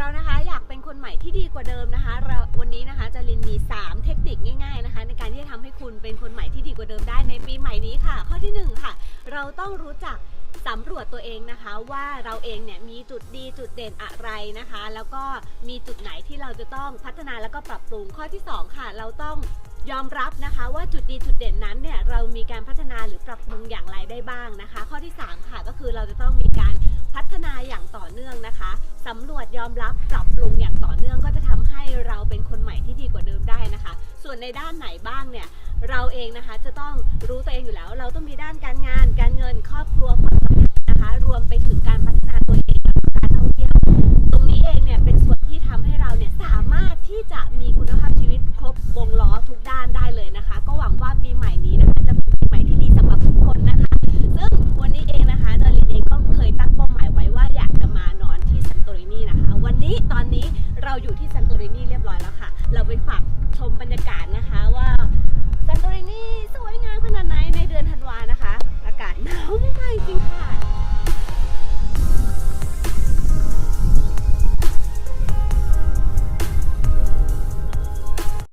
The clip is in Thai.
เรานะคะอยากเป็นคนใหม่ที่ดีกว่าเดิมนะคะเราวันนี้นะคะจารินมี 3 เทคนิคง่ายๆนะคะ ในการที่จะทำให้คุณเป็นคนใหม่ที่ดีกว่าเดิมได้ในปีใหม่นี้ค่ะ ข้อที่หนึ่งค่ะ เราต้องรู้จักสำรวจตัวเองนะคะว่าเราเองเนี่ยมีจุดดีจุดเด่นอะไรนะคะ แล้วก็มีจุดไหนที่เราจะต้องพัฒนาแล้วก็ปรับปรุงข้อที่สองค่ะ เราต้องยอมรับนะคะว่าจุดดีจุดเด่นนั้นเนี่ยเรามีการพัฒนาหรือปรับปรุงอย่างไรได้บ้างนะคะ ข้อที่สามค่ะก็คือเราจะต้องมีการ พัฒนาอย่างต่อเนื่องนะคะสำรวจยอมรับปรับปรุงอย่างต่อเนื่องก็จะทำให้เราเป็นคนใหม่ที่ดีกว่าเดิมได้นะคะ ส่วนในด้านไหนบ้างเนี่ยเราเองนะคะจะต้องรู้ตัวเองอยู่แล้ว เราต้องมีด้านการงาน การเงินครอบครัวความสัมพันธ์นะคะรวม